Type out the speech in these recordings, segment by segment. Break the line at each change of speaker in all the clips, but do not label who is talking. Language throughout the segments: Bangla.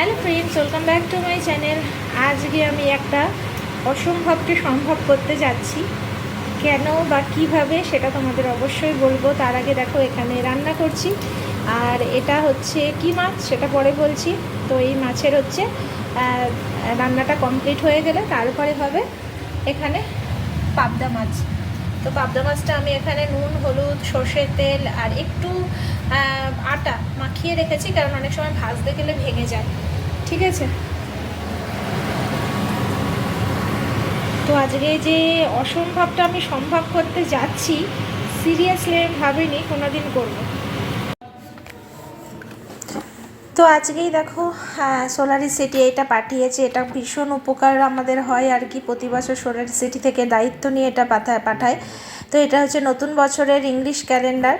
Hello friends, welcome back to my channel. আজকে আমি একটা অসম্ভবকে সম্ভব করতে যাচ্ছি। কেন বা কীভাবে সেটা তোমাদের অবশ্যই বলব। তার আগে দেখো, এখানে রান্না করছি। আর এটা হচ্ছে কি মাছ সেটা পরে বলছি। তো এই মাছের হচ্ছে রান্নাটা কমপ্লিট হয়ে গেলে তারপরে হবে এখানে পাবদা মাছ। তো পাবদা মাছটা আমি এখানে নুন, হলুদ, সর্ষের তেল আর একটু আটা মাখিয়ে রেখেছি কারণ অনেক সময় ভাজতে গেলে ভেঙে যায়। ঠিক আছে? তো আজকে যে অসম্ভবটা আমি সম্ভব করতে যাচ্ছি সিরিয়াসলি আমি ভাবিনি কোনোদিন করব। তো আজকেই দেখো সোলারি সিটি এটা পাঠিয়েছে। এটা ভীষণ উপকার আমাদের হয় আর কি। প্রতি বছর সোলারি সিটি থেকে দায়িত্ব নিয়ে এটা পাঠায় পাঠায়। তো এটা হচ্ছে নতুন বছরের ইংলিশ ক্যালেন্ডার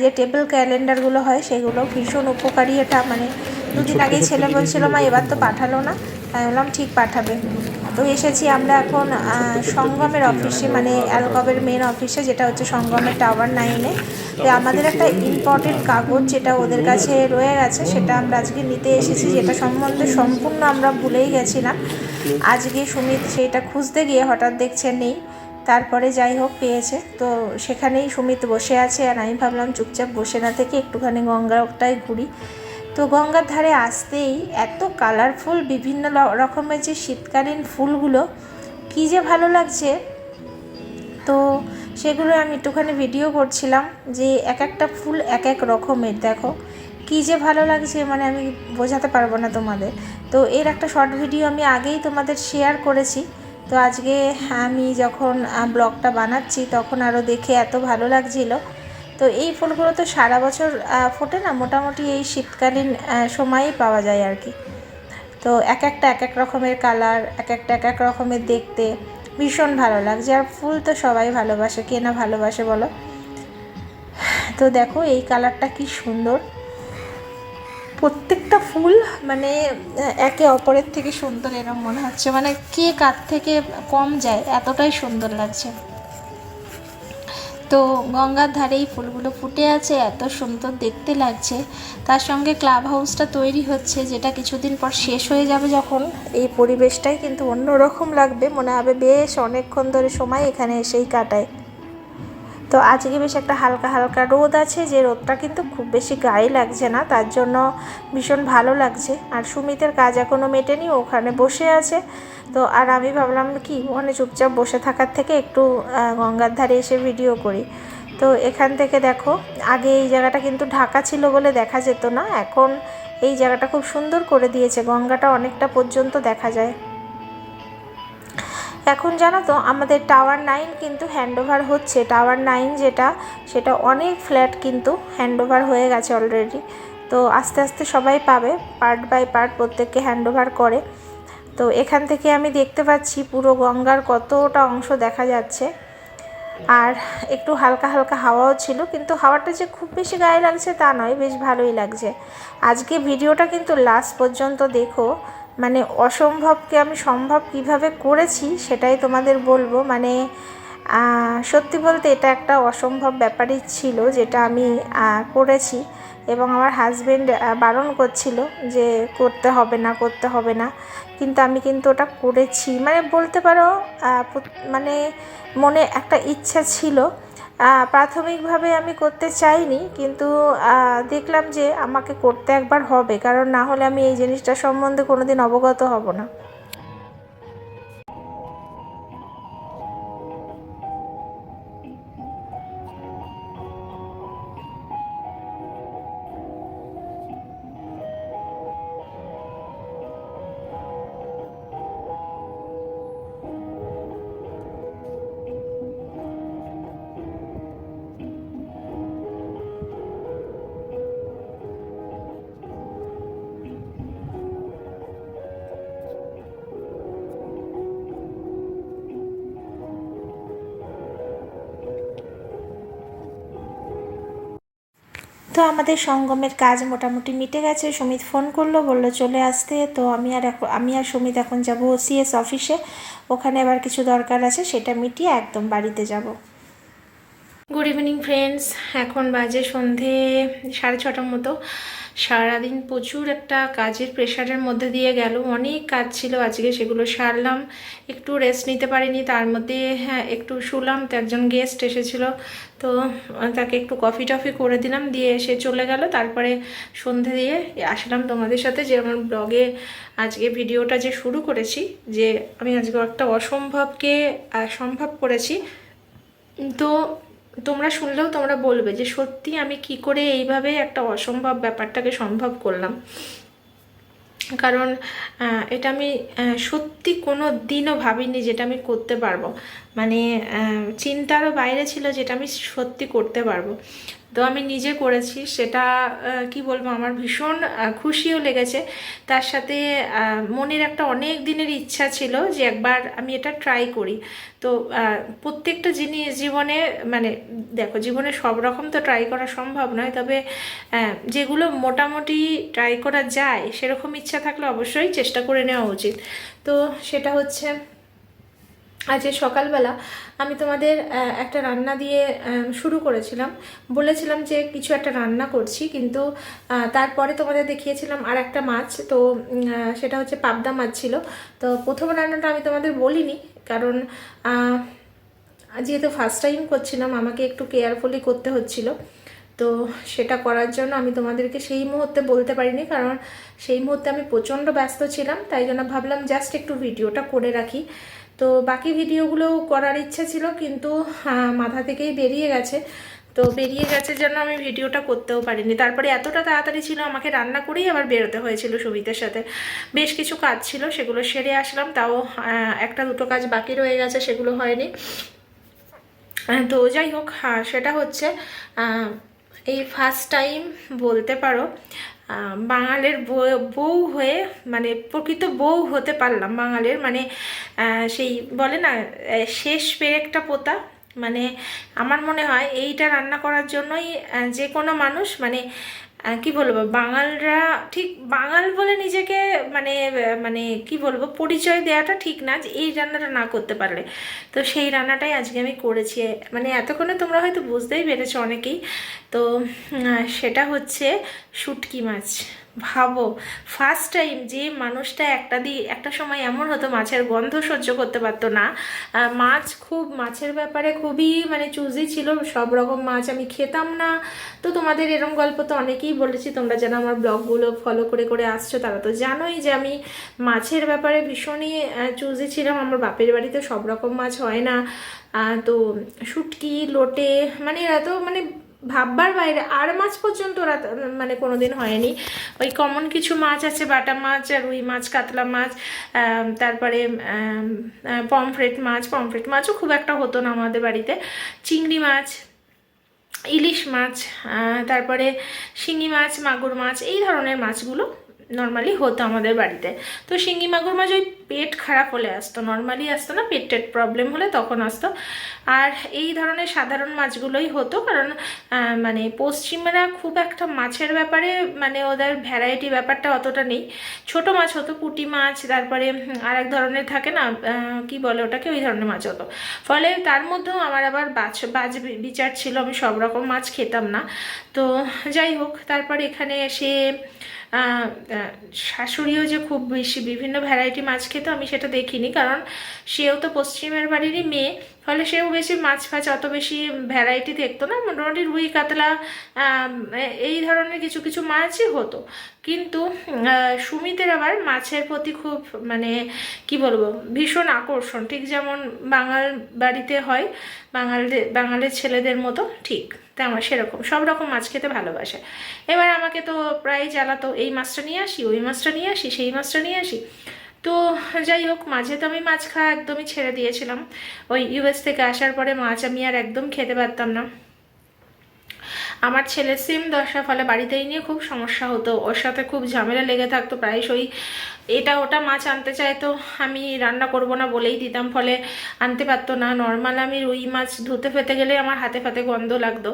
যে টেবিল ক্যালেন্ডারগুলো হয় সেগুলো ভীষণ উপকারী এটা। মানে দুদিন আগেই ছেলে বলছিল মা এবার তো পাঠালো না। তাই বললাম ঠিক পাঠাবে। তো এসেছি আমরা এখন সঙ্গমের অফিসে মানে অ্যালকবের মেন অফিসে যেটা হচ্ছে সঙ্গমের টাওয়ার নাইনে তো আমাদের একটা ইম্পর্টেন্ট কাগজ যেটা ওদের কাছে রয়ে গেছে, সেটা আমরা আজকে নিতে এসেছি, যেটা সম্বন্ধে সম্পূর্ণ আমরা ভুলেই গেছিলাম। আজকে সুমিত সেটা খুঁজতে গিয়ে হঠাৎ দেখছে নেই, তারপরে যাই হোক পেয়েছে। তো সেখানেই সুমিত বসে আছে, আর আমি ভাবলাম চুপচাপ বসে না থেকে একটুখানি গঙ্গাটায় ঘুরি। তো গঙ্গার ধারে আসতেই এত কালারফুল বিভিন্ন রকমের যে শীতকালীন ফুলগুলো, কী যে ভালো লাগছে। তো সেগুলো আমি একটুখানি ভিডিও করছিলাম যে এক একটা ফুল এক এক রকমের, দেখো। কী যে ভালো লাগছে মানে আমি বোঝাতে পারব না তোমাদের। তো এর একটা শর্ট ভিডিও আমি আগেই তোমাদের শেয়ার করেছি। তো আজকে আমি যখন ব্লগটা বানাচ্ছি, তখন আরও দেখে এত ভালো লাগছিল। তো এই ফুলগুলো তো সারা বছর ফোটে না? মোটামুটি এই শীতকালীন সময়েই পাওয়া যায় আর কি। তো এক একটা, এক এক রকমের কালার, এক একটা, এক এক রকমের দেখতে ভীষণ ভালো লাগছে। আর ফুল তো সবাই ভালোবাসে, কে না ভালোবাসে বলো? তো দেখো এই কালারটা কি সুন্দর। প্রত্যেকটা ফুল মানে একে অপরের থেকে সুন্দর এরকম মনে হচ্ছে। মানে কে কার থেকে কম যায়, এতটাই সুন্দর লাগছে। তো গঙ্গার ধারে এই ফুলগুলো ফুটে আছে, এত সুন্দর দেখতে লাগছে। তার সঙ্গে ক্লাব হাউসটা তৈরি হচ্ছে, যেটা কিছুদিন পর শেষ হয়ে যাবে যখন। এই পরিবেশটাই কিন্তু অন্যরকম লাগবে, মনে হবে বেশ অনেকক্ষণ ধরে সময় এখানে এসেই কাটায়। তো আজকে বেশ একটা হালকা হালকা রোদ আছে, যে রোদটা কিন্তু খুব বেশি গায়ে লাগছে না, তার জন্য ভীষণ ভালো লাগছে। আর সুমিতের কাজ এখনও মেটেনি ওখানে বসে আছে। তো আর আমি ভাবলাম কি, ওখানে চুপচাপ বসে থাকার থেকে একটু গঙ্গার ধারে এসে ভিডিও করি। তো এখান থেকে দেখো, আগে এই জায়গাটা কিন্তু ঢাকা ছিল বলে দেখা যেত না, এখন এই জায়গাটা খুব সুন্দর করে দিয়েছে, গঙ্গাটা অনেকটা পর্যন্ত দেখা যায়। এখন জানো তো, আমাদের টাওয়ার নাইন কিন্তু হ্যান্ডওভার হচ্ছে। টাওয়ার নাইন যেটা, সেটা অনেক ফ্ল্যাট কিন্তু হ্যান্ডওভার হয়ে গেছে অলরেডি তো আস্তে আস্তে সবাই পাবে পার্ট বাই পার্ট প্রত্যেককে হ্যান্ডওভার করে। তো এখান থেকে আমি দেখতে পাচ্ছি পুরো গঙ্গার কতটা অংশ দেখা যাচ্ছে। আর একটু হালকা হালকা হাওয়াও ছিল, কিন্তু হাওয়াটা যে খুব বেশি গায়ে লাগছে তা নয়, বেশ ভালোই লাগছে। আজকে ভিডিওটা কিন্তু লাস্ট পর্যন্ত দেখো। মানে অসম্ভবকে আমি সম্ভব কীভাবে করেছি সেটাই তোমাদের বলব। মানে সত্যি বলতে এটা একটা অসম্ভব ব্যাপারই ছিল যেটা আমি করেছি এবং আমার হাজব্যান্ড বারণ করছিল যে করতে হবে না, করতে হবে না। কিন্তু আমি কিন্তু ওটা করেছি। মানে বলতে পারো মানে মনে একটা ইচ্ছা ছিল প্রাথমিকভাবে আমি করতে চাইনি, কিন্তু দেখলাম যে আমাকে করতে একবার হবে, কারণ না হলে আমি এই জিনিসটা সম্বন্ধে কোনো দিন অবগত হব না। আমাদের সঙ্গমের কাজ মোটামুটি মিটে গেছে। সুমিত ফোন করল, বলল, চলে আসতে। তো আমি আর আমি আর সুমিত এখন যাব সিএস অফিসে ওখানে আবার কিছু দরকার আছে, সেটা মিটিয়ে একদম বাড়িতে যাব। গুড ইভিনিং ফ্রেন্ডস এখন বাজে সন্ধে সাড়ে ছটার মতো। সারাদিন প্রচুর একটা কাজের প্রেশারের মধ্যে দিয়ে গেল। অনেক কাজ ছিল আজকে, সেগুলো সারলাম। একটু রেস্ট নিতে পারিনি, তার মধ্যে হ্যাঁ একটু শুলাম, তো একজন গেস্ট এসেছিল। তো তাকে একটু কফি টফি করে দিলাম, দিয়ে এসে চলে গেল। তারপরে সন্ধে দিয়ে আসলাম তোমাদের সাথে যে আমার ব্লগে আজকে ভিডিওটা যে শুরু করেছি, যে আমি আজকে একটা অসম্ভবকে সম্ভব করেছি। তো তোমরা শুনলেও তোমরা বলবে যে সত্যি আমি কি করে এইভাবে একটা অসম্ভব ব্যাপারটাকে সম্ভব করলাম। কারণ এটা আমি সত্যি কোনো দিনও ভাবিনি যেটা আমি করতে পারব। মানে চিন্তারও বাইরে ছিল যেটা আমি সত্যি করতে পারব। তো আমি নিজে করেছি, সেটা কি বলব, আমার ভীষণ খুশিও লেগেছে। তার সাথে মনের একটা অনেক দিনের ইচ্ছা ছিল যে একবার আমি এটা ট্রাই করি। তো প্রত্যেকটা জিনিস জীবনে মানে দেখো, জীবনে সব রকম তো ট্রাই করা সম্ভব নয়, তবে যেগুলো মোটামুটি ট্রাই করা যায়, সেরকম ইচ্ছা থাকলে অবশ্যই চেষ্টা করে নেওয়া উচিত। তো, সেটা হচ্ছে আজকে সকালবেলা আমি তোমাদের একটা রান্না দিয়ে শুরু করেছিলাম। বলেছিলাম যে কিছু একটা রান্না করছি, কিন্তু তারপরে তোমাদের দেখিয়েছিলাম আর একটা মাছ। তো সেটা হচ্ছে পাবদা মাছ ছিল। তো প্রথম রান্নাটা আমি তোমাদের বলিনি, কারণ যেহেতু ফার্স্ট টাইম করছিলাম, আমাকে একটু কেয়ারফুলি করতে হচ্ছিল। তো সেটা করার জন্য আমি তোমাদেরকে সেই মুহূর্তে বলতে পারিনি, কারণ সেই মুহূর্তে আমি প্রচণ্ড ব্যস্ত ছিলাম, তাই জন্য ভাবলাম জাস্ট একটু ভিডিওটা করে রাখি। তো বাকি ভিডিওগুলোও করার ইচ্ছা ছিল, কিন্তু মাথা থেকেই বেরিয়ে গেছে। তো বেরিয়ে গেছে জন্য আমি ভিডিওটা করতেও পারিনি। তারপরে এতটা তাড়াতাড়ি ছিল, আমাকে রান্না করেই আবার বেরোতে হয়েছিল সুবিধের সাথে। বেশ কিছু কাজ ছিল, সেগুলো সেরে আসলাম, তাও একটা দুটো কাজ বাকি রয়ে গেছে, সেগুলো হয়নি। তো যাই হোক সেটা হচ্ছে এই ফার্স্ট টাইম বলতে পারো বাঙালির বউ- হয়ে মানে প্রকৃত বউ হতে পারলাম বাঙালের মানে সেই বলে না শেষ পেরেকটা পোতা। মানে আমার মনে হয় এইটা রান্না করার জন্যই যে কোনো মানুষ মানে কি বলব, বাঙালরা ঠিক, বাঙাল বলে নিজেকে মানে মানে কি বলব, পরিচয় দেওয়াটা ঠিক না যে এই রান্নাটা না করতে পারলে। তো সেই রান্নাটাই আজকে আমি করেছি। মানে এতক্ষণে তোমরা হয়তো বুঝতেই পেরেছ অনেকেই। তো সেটা হচ্ছে শুটকি মাছ। ভাবো ফার্স্ট টাইম যে মানুষটা একটা দি, একটা সময় এমন হতো মাছের গন্ধ সহ্য করতে পারতো না। মাছ খুব, মাছের ব্যাপারে খুবই মানে চুজি ছিল, সব রকম মাছ আমি খেতাম না। তো তোমাদের এরম গল্প তো অনেকেই বলেছি, তোমরা যেন আমার ব্লগগুলো ফলো করে করে আসছো, তারা তো জানোই যে আমি মাছের ব্যাপারে ভীষণই চুজি ছিলাম। আমার বাপের বাড়িতে সব রকম মাছ হয় না। তো শুটকি, লোটে মানে এরা তো মানে ভাববার বাইরে, আর মাছ পর্যন্ত ওরা মানে কোনো দিন হয়নি। ওই কমন কিছু মাছ আছে, বাটা মাছ রুই মাছ, কাতলা মাছ তারপরে পমফ্রেট মাছ। পমফ্রেট মাছও খুব একটা হতো না আমাদের বাড়িতে। চিংড়ি মাছ, ইলিশ মাছ তারপরে শিঙি মাছ, মাগুর মাছ, এই ধরনের মাছগুলো নর্মালি হতো আমাদের বাড়িতে। তো শিঙ্গি মাগুর মাছ ওই পেট খারাপ হলে আসতো নর্মালি আসতো না, পেট টেট প্রবলেম হলে তখন আসতো। আর এই ধরনের সাধারণ মাছগুলোই হতো, কারণ মানে পশ্চিমরা খুব একটা মাছের ব্যাপারে মানে ওদের ভ্যারাইটি ব্যাপারটা অতটা নেই। ছোট মাছ হতো, পুঁটি মাছ, তারপরে আর এক ধরনের থাকে না কি বলে ওটাকে, ওই ধরনের মাছ হতো। ফলে তার মধ্যেও আমার আবার বাছ, বাজ বিচার ছিল, আমি সব রকম মাছ খেতাম না। তো যাই হোক, তারপরে এখানে এসে শাশুড়িও যে খুব বেশি বিভিন্ন ভ্যারাইটি মাছ খেত, আমি সেটা দেখিনি। কারণ সেও তো পশ্চিমের বাড়িরই মেয়ে, ফলে সেও বেশি মাছ ফাছ অত বেশি ভ্যারাইটি দেখতো না। মোটামুটি রুই, কাতলা এই ধরনের কিছু কিছু মাছই হতো। কিন্তু সুমিতের আবার মাছের প্রতি খুব মানে কি বলব, ভীষণ আকর্ষণ। ঠিক যেমন বাঙাল বাড়িতে হয়, বাঙালদের, বাঙালির ছেলেদের মতো, ঠিক। তেমন সেরকম, সব রকম মাছ খেতে ভালোবাসে। এবার আমাকে তো প্রায় জ্বালাতো এই মাছটা নিয়ে আসি, ওই মাছটা নিয়ে আসি, সেই মাছটা নিয়ে আসি। তো যাই হোক, মাঝে তো আমি মাছ খাওয়া একদমই ছেড়ে দিয়েছিলাম। ওই ইউএস থেকে আসার পরে মাছ আমি আর একদম খেতে পারতাম না। আমার ছেলে সেম দশা ফলে বাড়িতেই নিয়ে খুব সমস্যা হতো, ওর সাথে খুব ঝামেলা লেগে থাকতো, প্রায়শই এটা ওটা মাছ আনতে চাইতো আমি রান্না করব না বলেই দিতাম। ফলে আনতে পারতো না। নর্মাল আমি রুই মাছ ধুতে ফেতে গেলে আমার হাতে ফাতে গন্ধ লাগতো।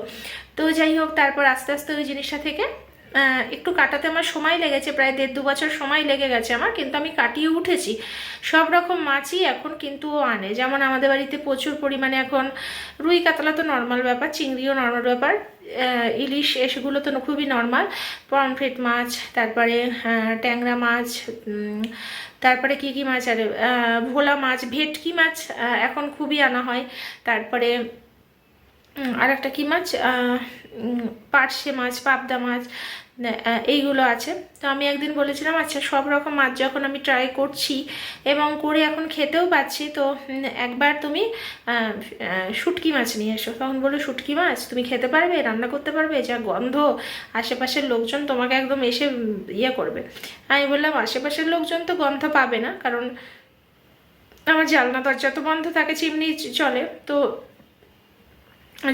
তো যাই হোক, তারপর আস্তে আস্তে ওই জিনিসটা থেকে একটু কাটাতে আমার সময় লেগেছে, প্রায় দেড় দু বছর সময় লেগে গেছে আমার, কিন্তু আমি কাটিয়ে উঠেছি। সব রকম মাছই এখন কিন্তু আনে। যেমন আমাদের বাড়িতে প্রচুর পরিমাণে এখন রুই কাতলা তো নর্মাল ব্যাপার, চিংড়িও নর্মাল ব্যাপার ইলিশ এসবগুলো তো খুবই নর্মাল পমফ্রেট মাছ, তারপরে ট্যাংরা মাছ তারপরে কি কি মাছ আরে ভোলা মাছ, ভেটকি মাছ এখন খুবই আনা হয়। তারপরে আর একটা কি মাছ? পার্শে মাছ, পাবদা মাছ এইগুলো আছে। তো আমি একদিন বলেছিলাম আচ্ছা সব রকম মাছ যখন আমি ট্রাই করছি এবং করে এখন খেতেও পাচ্ছি, তো একবার তুমি শুটকি মাছ নিয়ে এসো। তখন বলল, শুটকি মাছ? তুমি খেতে পারবে? রান্না করতে পারবে? যা গন্ধ! আশেপাশের লোকজন তোমাকে একদম এসে ইয়ে করবে। আমি বললাম, আশেপাশের লোকজন তো গন্ধ পাবে না, কারণ আমার জানলা দরজা তো বন্ধ থাকে, চিমনি চলে। তো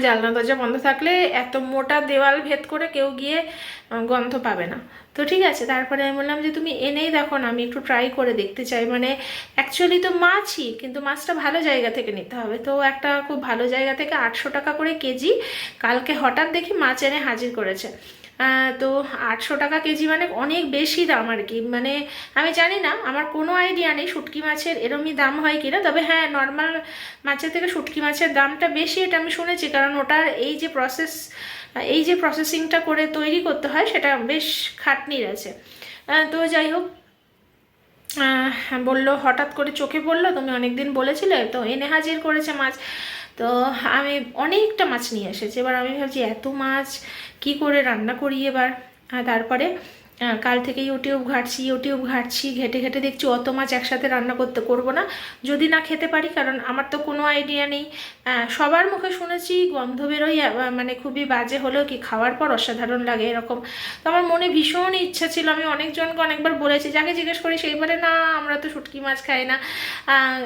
জানলা দরজা বন্ধ থাকলে এত মোটা দেওয়াল ভেদ করে কেউ গিয়ে গন্ধ পাবে না। তো ঠিক আছে, তারপরে আমি বললাম যে, তুমি এনেই দেখো না, আমি একটু ট্রাই করে দেখতে চাই। মানে অ্যাকচুয়ালি তো মাছই, কিন্তু মাছটা ভালো জায়গা থেকে নিতে হবে। তো একটা খুব ভালো জায়গা থেকে আটশো টাকা করে কেজি, কালকে হঠাৎ দেখি মাছ এনে হাজির করেছে। তো আটশো টাকা কেজি মানে অনেক বেশি দাম আর কি। মানে আমি জানি না, আমার কোনো আইডিয়া নেই শুটকি মাছের এরমই দাম হয় কিনা, তবে হ্যাঁ নর্মাল মাছের থেকে শুটকি মাছের দামটা বেশি এটা আমি শুনেছি, কারণ ওটার এই যে প্রসেস এই যে প্রসেসিংটা করে তৈরি করতে হয় সেটা বেশ খাটনির আছে। তো যাই হোক বলল, হঠাৎ করে চোখে পড়ল, তুমি অনেকদিন বলেছিলে, তো এনে হাজির করেছে মাছ। তো আমি অনেকটা মাছ নিয়ে এসেছি, এবার আমি ভাবছি এত মাছ কি করে রান্না করি এবার? তারপরে কাল থেকে ইউটিউব ঘাটছি ইউটিউব ঘাটছি, ঘেটে ঘেটে দেখছি অত মাছ একসাথে রান্না করতে করব না। যদি না খেতে পারি, কারণ আমার তো কোনো আইডিয়া নেই। সবার মুখে শুনেছি, গন্ধ বেরোই মানে খুবই বাজে হলেও কি খাওয়ার পর অসাধারণ লাগে এরকম। তো আমার মনে ভীষণ ইচ্ছা ছিল, আমি অনেকজনকে অনেকবার বলেছি, যাকে জিজ্ঞেস করি সেই বলে না, আমরা তো শুটকি মাছ খাই না।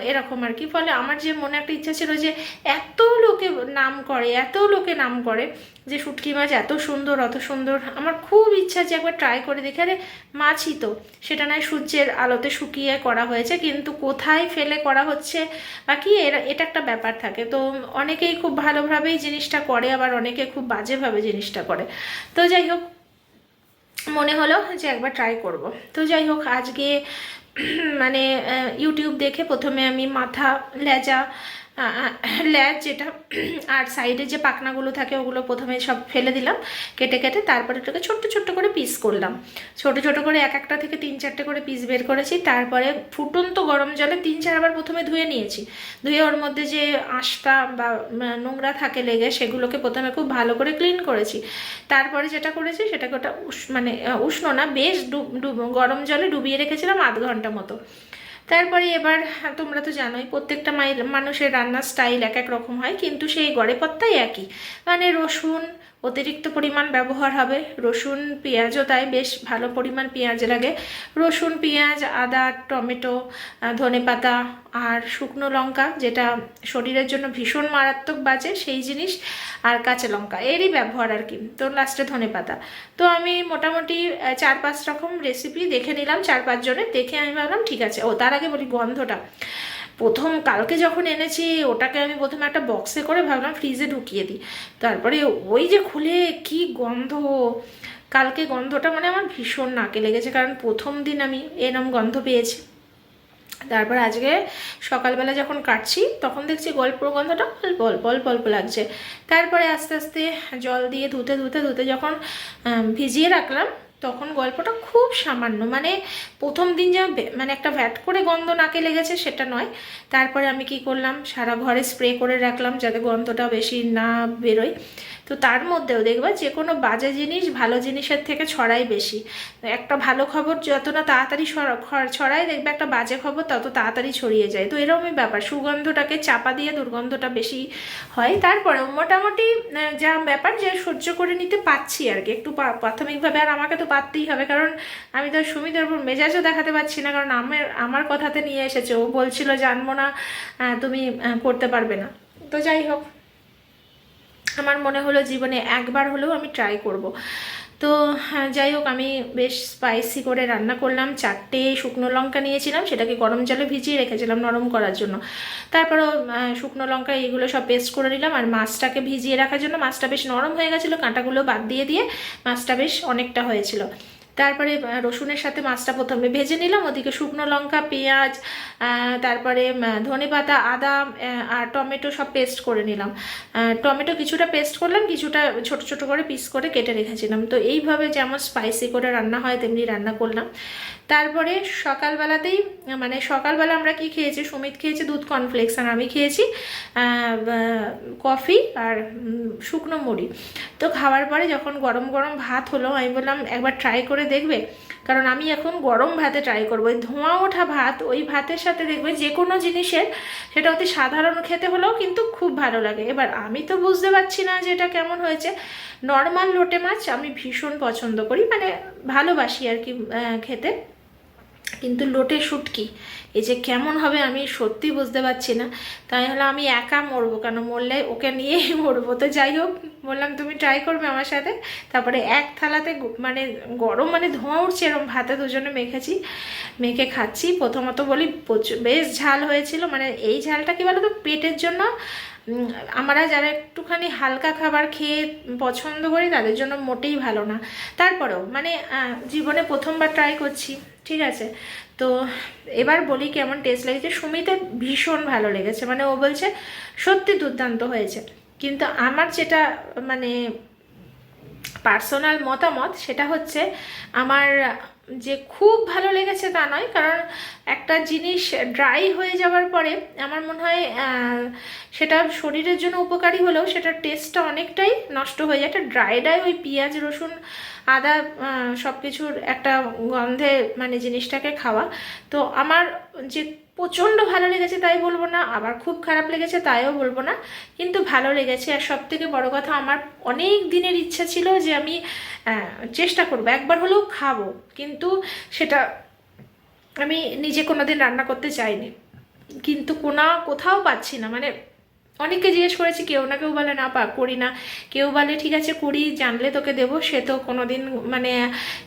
এরকম আর কি। ফলে আমার যে মনে একটা ইচ্ছা ছিল যে, এত লোকে নাম করে, এত লোকে নাম করে যে শুটকি মাছ এত সুন্দর, অত সুন্দর। আমার খুব ইচ্ছা যে একবার ট্রাই করে দেখে। আরে, মাছই তো। সেটা নয়, সূর্যের আলোতে শুকিয়ে করা হয়েছে, কিন্তু কোথায় ফেলে করা হচ্ছে বা এরা, এটা একটা ব্যাপার থাকে। তো অনেকেই খুব ভালোভাবেই জিনিসটা করে, আবার অনেকে খুব বাজেভাবে জিনিসটা করে। তো যাই হোক, মনে হলো যে একবার ট্রাই করব। তো যাই হোক, আজকে মানে ইউটিউব দেখে প্রথমে আমি মাথা, লেজা ল্যাজ যেটা, আর সাইডে যে পাখনাগুলো থাকে ওগুলো প্রথমে সব ফেলে দিলাম, কেটে কেটে তারপরে ওটাকে ছোট্ট ছোট্ট করে পিস করলাম। ছোট ছোট করে এক একটা থেকে তিন চারটে করে পিস বের করেছি, তারপরে ফুটন্ত গরম জলে তিন চারবার প্রথমে ধুয়ে নিয়েছি। ধুয়ে ওর মধ্যে যে আঁশটা বা নোংরা থাকে লেগে, সেগুলোকে প্রথমে খুব ভালো করে ক্লিন করেছি। তারপরে যেটা করেছি, সেটাকে ওটা মানে উষ্ণ না, বেশ ডুব, গরম জলে ডুবিয়ে রেখেছিলাম আধ ঘণ্টা মতো। তারপরে এবার তোমরা তো জানোই প্রত্যেকটা মানুষের রান্নার স্টাইল এক এক রকম হয়, কিন্তু সেই গড়ে পত্তাই একই। মানে রসুন অতিরিক্ত পরিমাণ ব্যবহার হবে। রসুন, পেঁয়াজও তাই বেশ ভালো পরিমাণ পেঁয়াজ লাগে। রসুন, পেঁয়াজ, আদা, টমেটো ধনে পাতা আর শুকনো লঙ্কা যেটা শরীরের জন্য ভীষণ মারাত্মক বাজে সেই জিনিস আর কাঁচা লঙ্কা এরই ব্যবহার আর কি। তো লাস্টে ধনে পাতা তো আমি মোটামুটি চার পাঁচ রকম রেসিপি দেখে নিলাম, চার পাঁচ জনের। দেখে আমি ভাবলাম, ঠিক আছে। ও, তার আগে বলি গন্ধটা। প্রথম কালকে যখন এনেছি, ওটাকে আমি প্রথমে একটা বক্সে করে ভাবলাম ফ্রিজে ঢুকিয়ে দিই। তারপরে ওই যে খুলে কি গন্ধ! কালকে গন্ধটা মানে আমার ভীষণ নাকে লেগেছে, কারণ প্রথম দিন আমি এরম গন্ধ পেয়েছি। তারপর আজকে সকালবেলা যখন কাটছি, তখন দেখছি গল্প গন্ধটা অল্প অল্প অল্প অল্প লাগছে। তারপরে আস্তে আস্তে জল দিয়ে ধুতে ধুতে ধুতে যখন ভিজিয়ে রাখলাম তখন গল্পটা খুব সামান্য মানে প্রথম দিন যা মানে একটা ভ্যাট করে গন্ধ নাকে লেগেছে সেটা নয়। তারপরে আমি কি করলাম, সারা ঘরে স্প্রে করে রাখলাম যাতে গন্ধটা বেশি না বেরোয়। তো তার মধ্যেও দেখবা যে কোনো বাজে জিনিস ভালো জিনিসের থেকে ছড়াই বেশি। একটা ভালো খবর যত না তাড়াতাড়ি ছড়ায় দেখবে একটা বাজে খবর তত তাড়াতাড়ি ছড়িয়ে যায়। তো এরকমই ব্যাপার, সুগন্ধটাকে চাপা দিয়ে দুর্গন্ধটা বেশি হয়। তারপরেও মোটামুটি যা ব্যাপার যে সহ্য করে নিতে পারছি আর কি। একটু প্রাথমিকভাবে আর আমাকে তো পারতেই হবে। কারণ আমি তো সুমিতের মেজাজও দেখাতে পারছি না। কারণ আমার আমার কথাতে নিয়ে এসেছে। ও বলছিল, জানব না তুমি করতে পারবে না। তো যাই হোক। আমার মনে হলো জীবনে একবার হলেও আমি ট্রাই করব। তো হ্যাঁ, যাই হোক আমি বেশ স্পাইসি করে রান্না করলাম। চারটে শুকনো লঙ্কা নিয়েছিলাম সেটাকে গরম জলে ভিজিয়ে রেখেছিলাম নরম করার জন্য। তারপরও শুকনো লঙ্কা এইগুলো সব পেস্ট করে নিলাম। আর মাছটাকে ভিজিয়ে রাখার জন্য মাছটা বেশ নরম হয়ে গেছিল কাঁটাগুলো বাদ দিয়ে দিয়ে মাছটা বেশ অনেকটা হয়েছিল। তারপরে রসুনের সাথে মাছটা প্রথমে ভেজে নিলাম, ওদিকে শুকনো লঙ্কা, পেঁয়াজ তারপরে ধনে পাতা আদা আর টমেটো সব পেস্ট করে নিলাম। টমেটো কিছুটা পেস্ট করলাম, কিছুটা ছোট ছোট করে পিস করে কেটে রেখেছিলাম। তো এইভাবে যেমন স্পাইসি করে রান্না হয়, তেমনি রান্না করলাম। তারপরে সকালবেলাতেই মানে সকালবেলা আমরা কি খেয়েছি, সুমিত খেয়েছি দুধ কর্নফ্লেক্স আর আমি খেয়েছি কফি আর শুকনো মুড়ি। তো খাওয়ার পরে যখন গরম গরম ভাত হলো, আমি বললাম একবার ট্রাই করে দেখবে। কারণ আমি এখন গরম ভাতে ট্রাই করব। ওই ধোঁয়া ওঠা ভাত, ওই ভাতের সাথে দেখবে যে কোনো জিনিসের, সেটা অতি সাধারণ খেতে হলেও কিন্তু খুব ভালো লাগে। এবার আমি তো বুঝতে পারছি না যে এটা কেমন হয়েছে। নর্মাল লোটে মাছ আমি ভীষণ পছন্দ করি মানে ভালোবাসি আর কি খেতে। কিন্তু লোটে শুটকি এই যে কেমন হবে আমি সত্যি বুঝতে পারছি না। তাই হলো আমি একা মরবো কেন? মরলে ওকে নিয়েই মরবো। তো যাই হোক, বললাম তুমি ট্রাই করবে আমার সাথে। তারপরে এক থালাতে মানে গরম মানে ধোঁয়া উঠছে এরকম ভাতে দুজনে মেখেছি, মেখে খাচ্ছি। প্রথমত বলি প্রচুর বেশ ঝাল হয়েছিল। মানে এই ঝালটা কি বলো তো পেটের জন্য আমরা যারা একটুখানি হালকা খাবার খেয়ে পছন্দ করি, তাদের জন্য মোটেই ভালো না। তারপরেও মানে জীবনে প্রথমবার ট্রাই করছি। ঠিক আছে। তো এবার বলি কেমন টেস্ট লেগেছে সুমিতের ভীষণ ভালো লেগেছে। মানে ও বলছে, সত্যি দুর্দান্ত হয়েছে। কিন্তু আমার যেটা মানে পার্সোনাল মতামত সেটা হচ্ছে আমার যে খুব ভালো লেগেছে তা নয়, কারণ একটা জিনিস ড্রাই হয়ে যাওয়ার পরে আমার মনে হয় সেটা শরীরের জন্য উপকারী হলেও সেটার টেস্টটা অনেকটাই নষ্ট হয়ে যায়। একটা ড্রাই ড্রাই ওই পেঁয়াজ, রসুন, আদা সব কিছুর একটা গন্ধে মানে জিনিসটাকে খাওয়া। তো আমার যে প্রচণ্ড ভালো লেগেছে তাই বলব না, আবার খুব খারাপ লেগেছে তাইও বলব না, কিন্তু ভালো লেগেছে। আর সব থেকে বড়ো কথা, আমার অনেক দিনের ইচ্ছা ছিল যে আমি চেষ্টা করব, একবার হলেও খাব, কিন্তু সেটা আমি নিজে কোনো দিন রান্না করতে চাইনি কিন্তু কোনা, কোথাও পাচ্ছি না মানে অনেককে জিজ্ঞেস করেছি কেউ না কেউ বলে না পা করি না। কেউ বলে ঠিক আছে করি জানলে তোকে দেবো। সে তো কোনোদিন মানে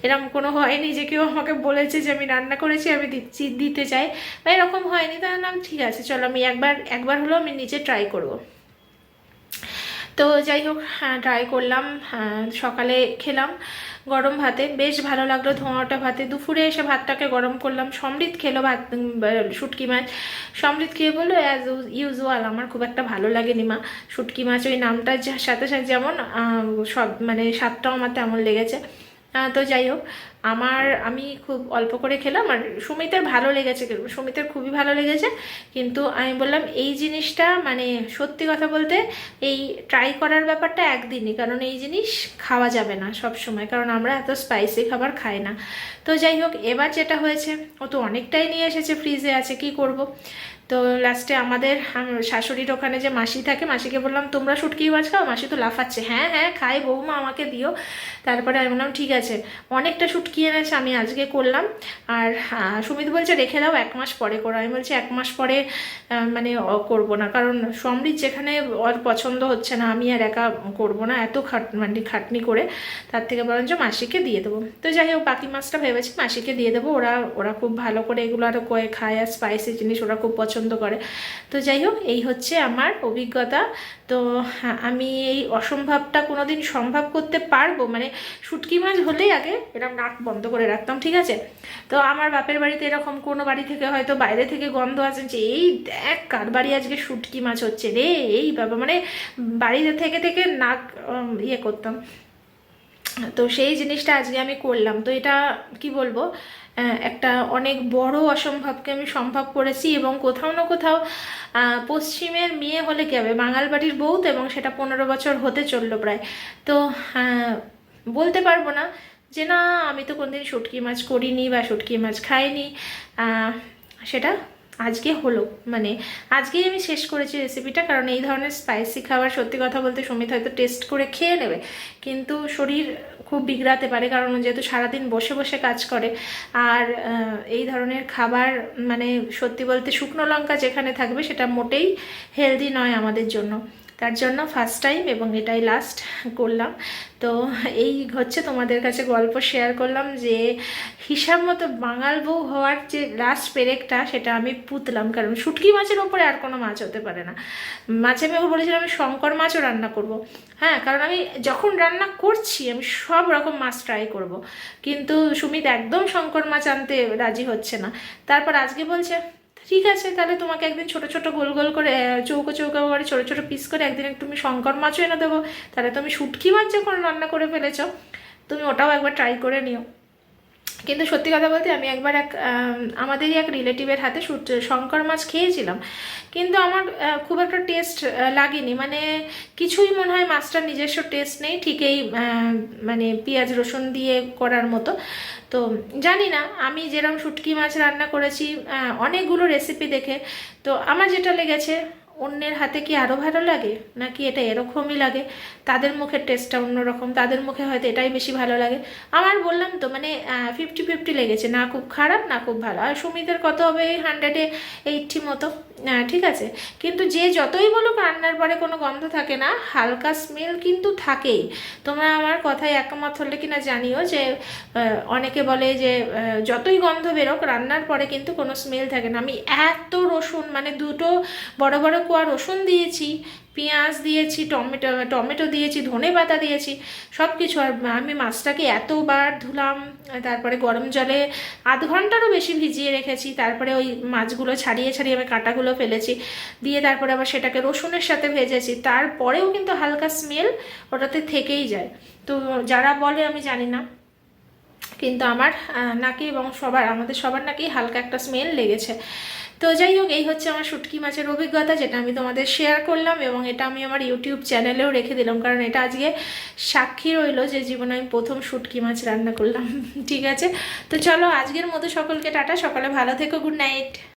এরকম কোনো হয়নি যে কেউ আমাকে বলেছে যে আমি রান্না করেছি আমি দিচ্ছি দিতে চাই। বা এরকম হয়নি। তাহলে আমি ঠিক আছে চলো আমি একবার একবার হলেও আমি নিজে ট্রাই করব। তো যাই হোক ট্রাই করলাম হ্যাঁ, সকালে খেলাম। গরম ভাতে। বেশ ভালো লাগল ধোঁয়াটা ভাতে। দুপুরে এসে ভাতটাকে গরম করলাম। সমৃদ্ধ খেলো ভাত শুটকি মাছ। সমৃদ্ধ খেয়ে বলল অ্যাজ ইউজুয়াল আমার খুব একটা ভালো লাগেনি মা। শুটকি মাছ, ওই নামটার সাথে সাথে যেমন সব মানে স্বাদটাও আমার তেমন লেগেছে। তো যাই হোক আমার, আমি খুব অল্প করে খেলাম আর সুমিতের ভালো লেগেছে, সুমিতের খুবই ভালো লেগেছে। কিন্তু আমি বললাম, এই জিনিসটা মানে সত্যি কথা বলতে এই ট্রাই করার ব্যাপারটা একদিনই, কারণ এই জিনিস খাওয়া যাবে না সব সময় কারণ আমরা এত স্পাইসি খাবার খাই না। তো যাই হোক, এবার যেটা হয়েছে, ও তো অনেকটাই নিয়ে এসেছে ফ্রিজে আছে, কি করব? তো লাস্টে আমাদের শাশুড়ির ওখানে যে মাসি থাকে, মাসিকে বললাম, তোমরা শুটকি মাছ খাও মাসি তো লাফাচ্ছে হ্যাঁ হ্যাঁ খাই, বৌমা, আমাকে দিও। তারপরে আমি বললাম, ঠিক আছে। অনেকটা শুটকি এনেছে, আমি আজকে করলাম। আর সুমিত বলছে, রেখে দাও, এক মাস পরে করো। আমি বলছি, এক মাস পরে মানে করব না। কারণ সমৃদ্ধ যেখানে ওর পছন্দ হচ্ছে না, আমি আর একা করব না, এত খাট মানে খাটনি করে। তার থেকে বরঞ্চ মাসিকে দিয়ে দেবো। তো যাই হোক, বাকি মাছটা ভেবেছি মাসিকে দিয়ে দেবো। ওরা ওরা খুব ভালো করে এগুলো আরও কয়ে, খায়, আর স্পাইসি জিনিস ওরা খুব পছন্দ করে। তো যাই হোক এই হচ্ছে আমার অভিজ্ঞতা। তো হ্যাঁ, আমি এই অসম্ভবটা কোনোদিন সম্ভব করতে পারব? মানে শুটকি মাছ হলেই আগে এরকম নাক বন্ধ করে রাখতাম ঠিক আছে? তো আমার বাপের বাড়িতে এরকম কোনো বাড়ি থেকে হয়তো বাইরে থেকে গন্ধ আছে যে এই দেখ কার বাড়ি আজকে শুটকি মাছ হচ্ছে রে? এই বাবা। মানে বাড়িতে থেকে থেকে নাক ইয়ে করতাম। তো সেই জিনিসটা আজকে আমি করলাম। তো এটা কি বলব? একটা অনেক বড় অসম্ভবকে আমি সম্ভব করেছি এবং কোথাও না কোথাও পশ্চিমের মেয়ে হলে কী হবে? বাঙাল বাড়ির বউ তো এবং সেটা পনেরো বছর হতে চলল প্রায়। তো বলতে পারব না যে না, আমি তো কোনদিন শুটকি মাছ করিনি বা শুটকি মাছ খাইনি। সেটা আজকে হলো মানে আজকেই আমি শেষ করেছি রেসিপিটা কারণ এই ধরনের স্পাইসি খাবার সত্যি কথা বলতে সুমিত হয়তো টেস্ট করে খেয়ে নেবে। কিন্তু শরীর খুব বিগড়াতে পারে, কারণ যেহেতু সারাদিন বসে বসে কাজ করে। আর এই ধরনের খাবার মানে সত্যি বলতে শুকনো লঙ্কা যেখানে থাকবে সেটা মোটেই হেলদি নয় আমাদের জন্য। তার জন্য ফার্স্ট টাইম এবং এটাই লাস্ট করলাম। তো এই হচ্ছে তোমাদের কাছে গল্প শেয়ার করলাম যে, হিসাব মতো বাঙাল বউ হওয়ার যে লাস্ট পেরেকটা, সেটা আমি পুতলাম। কারণ শুটকি মাছের ওপরে আর কোনো মাছ হতে পারে না। মাছে আমি বলেছিলাম, আমি শঙ্কর মাছও রান্না করব। হ্যাঁ কারণ আমি যখন রান্না করছি, আমি সব রকম মাছ ট্রাই করব। কিন্তু সুমিত একদম শঙ্কর মাছ আনতে রাজি হচ্ছে না। তারপর আজকে বলছে ঠিক আছে, তাহলে তোমাকে একদিন ছোট ছোট গোল গোল করে চৌকো চৌকো করে, ছোট ছোট পিস করে একদিন একটু তুমি শঙ্কর মাছও এনে দেবো। তাহলে তুমি শুটকি মাছ যখন রান্না করে ফেলেছ, তুমি ওটাও একবার ট্রাই করে নিও। কিন্তু সত্যি কথা বলতে আমি একবার এক আমাদেরই এক রিলেটিভের হাতে শঙ্কর মাছ খেয়েছিলাম। কিন্তু আমার খুব একটা টেস্ট লাগেনি। মানে কিছুই মনে হয় মাছটার নিজস্ব টেস্ট নেই, ঠিক এই মানে পেঁয়াজ রসুন দিয়ে করার মতো। তো জানি না, আমি যেরকম শুটকি মাছ রান্না করেছি অনেকগুলো রেসিপি দেখে, তো আমার যেটা লেগেছে অন্যের হাতে কি আরও ভালো লাগে? নাকি এটা এরকমই লাগে? তাদের মুখের টেস্টটা অন্যরকম। তাদের মুখে হয়তো এটাই বেশি ভালো লাগে। আমার বললাম তো মানে ফিফটি ফিফটি লেগেছে। না খুব খারাপ, না খুব ভালো। আর সুমিতের কত হবে হান্ড্রেডে এইটটি মতো? ঠিক আছে। কিন্তু যে যতই বলুক, রান্নার পরে কোনো গন্ধ থাকে না। হালকা স্মেল কিন্তু থাকেই। তোমরা আমার কথায় একমত হলে কিনা জানিও যে অনেকে বলে যে যতই গন্ধ বেরোক, রান্নার পরে কিন্তু কোনো স্মেল থাকে না। আমি এত রসুন মানে দুটো বড় বড় কোয়া রসুন দিয়েছি, পেঁয়াজ দিয়েছি, টমেটো টমেটো দিয়েছি, ধনে পাতা দিয়েছি সব কিছু আর আমি মাছটাকে এতবার ধুলাম, তারপরে গরম জলে আধ ঘন্টারও বেশি ভিজিয়ে রেখেছি, তারপরে ওই মাছগুলো ছাড়িয়ে ছাড়িয়ে আমি কাঁটাগুলো ফেলেছি, দিয়ে তারপরে আবার সেটাকে রসুনের সাথে ভেজেছি, তারপরেও কিন্তু হালকা স্মেল ওটাতে থেকেই যায়। তো যারা বলে আমি জানি না, কিন্তু আমার নাকি এবং সবার, আমাদের সবার নাকি হালকা একটা স্মেল লেগেছে। তো যাই হোক, এই হচ্ছে আমার শুটকি মাছের অভিজ্ঞতা, যেটা আমি তোমাদের শেয়ার করলাম এবং এটা আমি আমার ইউটিউব চ্যানেলেও রেখে দিলাম, কারণ এটা আজকে সাক্ষী রইল যে জীবনে আমি প্রথম শুটকি মাছ রান্না করলাম। ঠিক আছে? তো চলো, আজকের মতো সকলকে টাটা, সকালে ভালো থেকো গুড নাইট